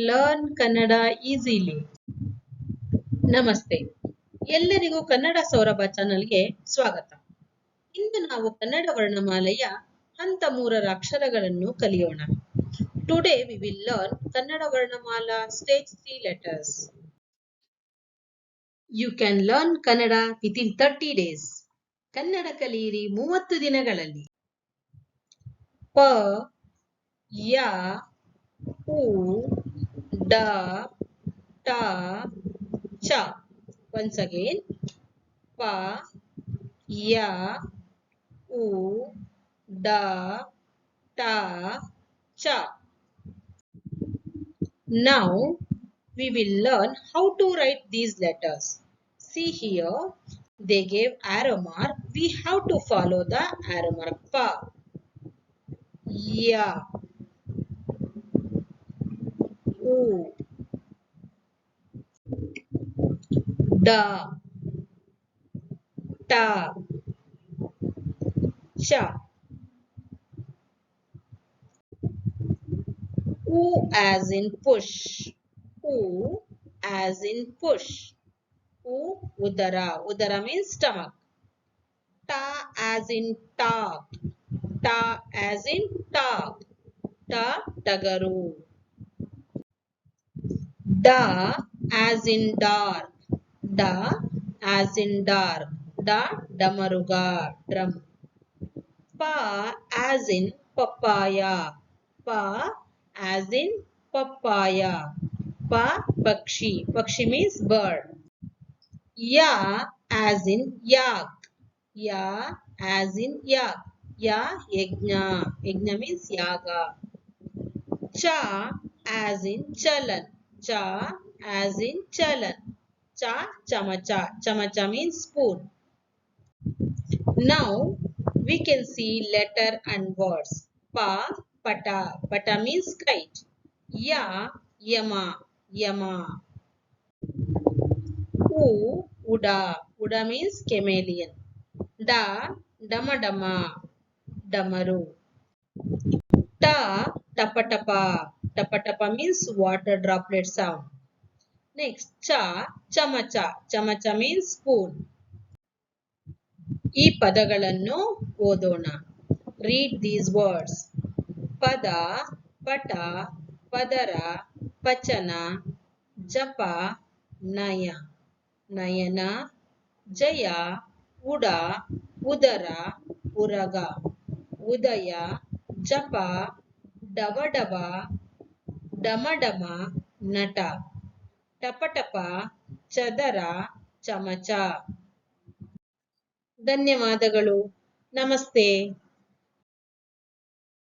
Learn Kannada easily ನಮಸ್ತೆ. ಎಲ್ಲರಿಗೂ ಕನ್ನಡ ಸೌರಭ ಚಾನಲ್ಗೆ ಸ್ವಾಗತ. ಇಂದು ನಾವು ಕನ್ನಡ ವರ್ಣಮಾಲೆಯ ಹಂತ ಮೂರರ ಅಕ್ಷರಗಳನ್ನು ಕಲಿಯೋಣ. Today we will learn Kannada varnamala stage three letters you can learn Kannada with in thirty days Kannada ಕಲಿಯಿರಿ ಮೂವತ್ತು ದಿನಗಳಲ್ಲಿ. ಪ, ಯ, ಉ Da, ta, cha. Once again. Pa, ya, u, da, ta, cha. Now, we will learn how to write these letters. See here, they gave arrow mark. We have to follow the arrow mark. Pa, ya, da ta cha u as in push? U as in push? U udara. Udara means stomach. Ta as in talk ta as in talk ta tagaru da as in dark. Da as in dark. Da damaruga drum. Pa as in papaya. Pa as in papaya. Pa pakshi. Pakshi means bird. Ya as in yak. Ya as in yak. Ya yajna. Yajna means yaga. Cha as in chalan cha as in chalan. Cha chamacha chamacha means spoon. Now we can see letter and words. Pa pata. Pata means kite. Ya yama. Yama. U uda. Uda means chameleon. Da dama dama. Damaru. Ta tapa tapa tapa means water droplet sound next cha chamacha. Chamacha means spoon ಈ ಪದಗಳನ್ನು ಓದೋಣ. Read these words ಪದ, ಪಟ, ಪದರ, ಪಚನ, ಜಪ, ನಯ. ನಯನ, ಜಯ, ಉಡ, ಉದರ, ಉರಗ. ಉದಯ, ಜಪ ಡವ ಡವ ಡಬಡಬ ಡಮ ನಟ ಟಪಟಪ ಚದರ ಚಮಚ. ಧನ್ಯವಾದಗಳು. ನಮಸ್ತೆ.